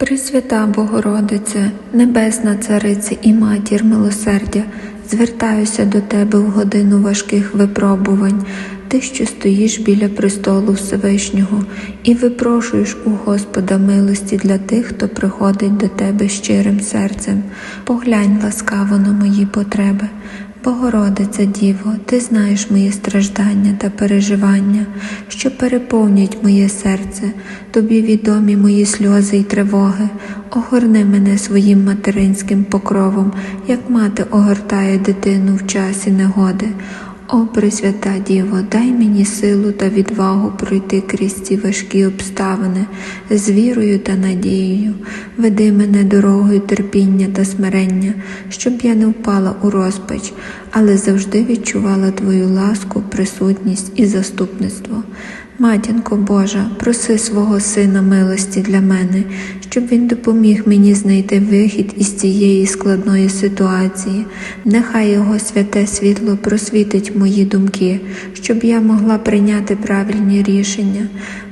Пресвята Богородице, Небесна Царице і Матір милосердя, звертаюся до Тебе в годину важких випробувань, Ти, що стоїш біля престолу Всевишнього і випрошуєш у Господа милості для тих, хто приходить до Тебе щирим серцем. Поглянь ласкаво на мої потреби. Богородице Діво, Ти знаєш мої страждання та переживання, що переповнюють моє серце, Тобі відомі мої сльози й тривоги. Огорни мене своїм материнським покровом, як мати огортає дитину в часі негоди. О, Пресвята Діво, дай мені силу та відвагу пройти крізь ці важкі обставини з вірою та надією. Веди мене дорогою терпіння та смирення, щоб я не впала у розпач, але завжди відчувала Твою ласку, присутність і заступництво. Матінко Божа, проси свого Сина милості для мене, щоб Він допоміг мені знайти вихід із цієї складної ситуації. Нехай Його святе світло просвітить мої думки, щоб я могла прийняти правильні рішення.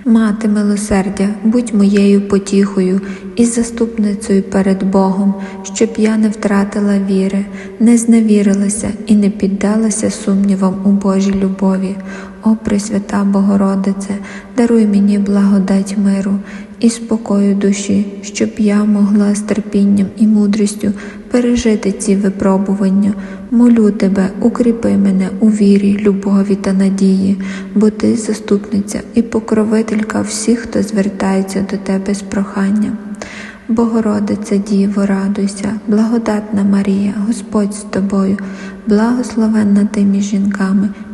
Мати милосердя, будь моєю потіхою і заступницею перед Богом, щоб я не втратила віри, не зневірилася і не піддалася сумнівам у Божій любові. О Пресвята Богородице, даруй мені благодать миру і спокою душі, щоб я могла з терпінням і мудрістю пережити ці випробування. Молю тебе, укріпи мене у вірі, любові та надії, бо ти заступниця і покровителька всіх, хто звертається до тебе з проханням. Богородице Діво, радуйся, благодатна Марія, Господь з тобою, благословенна ти між жінками